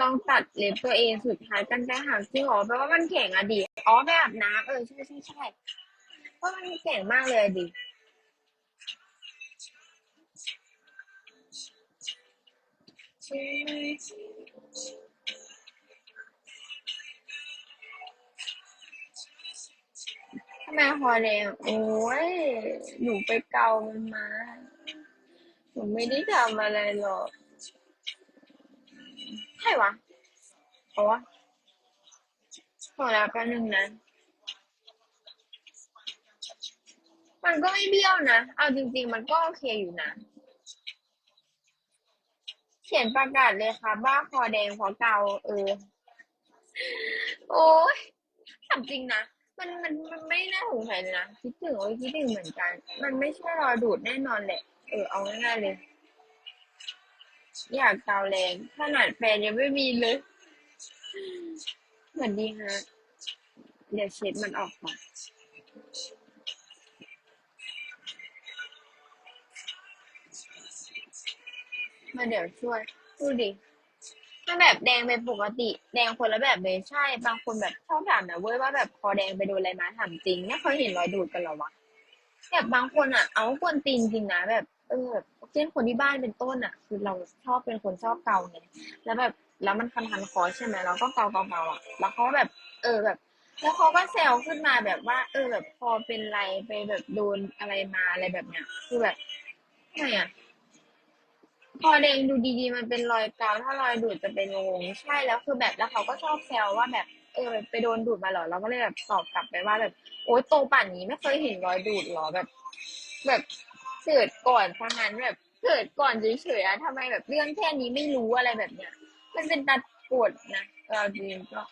ลองตัดเล็บตัวเองสุดท้ายกันได้หักจริงเหรอแปลว่ามันแข็งอะดิอ๋อไปอาบน้ำเออใช่ใช่ใช่เพราะมันแข็งมากเลยอะดิทำไมคอแดงโอ้ยหนูไปเกามันมาหนูไม่ได้ทำอะไรหรอก ใช่วะเพราะว่าพอแล้วแป๊บนึงนะ มันก็ไม่เบี้ยวนะ เอาจริง ๆ มันก็โอเคอยู่นะ เขียนประกาศเลยค่ะ บ้าคอแดงเพราะเกาเออ โอ้ยถามจริงนะมันมันมันไม่น่าสงสัยเลยนะคิดถึงโอ้ยคิดถึงเหมือนกัน มันไม่ใช่รอดูดแน่นอนแหละ เออเอาง่ายๆเลย อยากเกาแรงขนาดแฟนยังไม่มีเลยเหมือนดีฮะ เดี๋ยวเช็ดมันออกก่อนมาเดี๋ยวช่วย ดูดิถ้าแบบแดงเป็นปกติ แดงคนละแบบเลยใช่ บางคนแบบชอบถามนะเว้ยว่าแบบคอแดงไปโดนอะไรมาถามจริงไม่เคยเห็นรอยดูดกันหรอวะแบบบางคนอะ เอากวนตีนจริงนะแบบ เออแบบ เช่นคนที่บ้านเป็นต้นอะ คือเราชอบเป็นคนชอบเกาไงแล้วแบบแล้วมันคันคันคอใช่ไหมเราก็เกาเกาเกาอะแล้วเขาแบบ เออแบบ แล้วเขาก็แซวขึ้นมาแบบว่า เออแบบคอเป็นไรไปแบบโดนอะไรมาอะไรแบบเนี้ยคือแบบไงอะคอแดงดูดีๆ มันเป็นรอยเกาถ้ารอยดูดจะเป็นงงใช่แล้วคือแบบแล้วเขาก็ชอบแซวว่าแบบ เออไปโดนดูดมาเหรอเราก็เลยแบบตอบกลับไปว่าแบบ โอ๊ยโตป่านนี้ไม่เคยเห็นรอยดูดหรอแบบ แบบ เกิดก่อนทหานแบบ เกิดก่อนเฉยๆอะทำไมแบบเรื่องแค่นี้ไม่รู้อะไรแบบเนี้ย มันเป็นตัดปวดนะเราจริงก็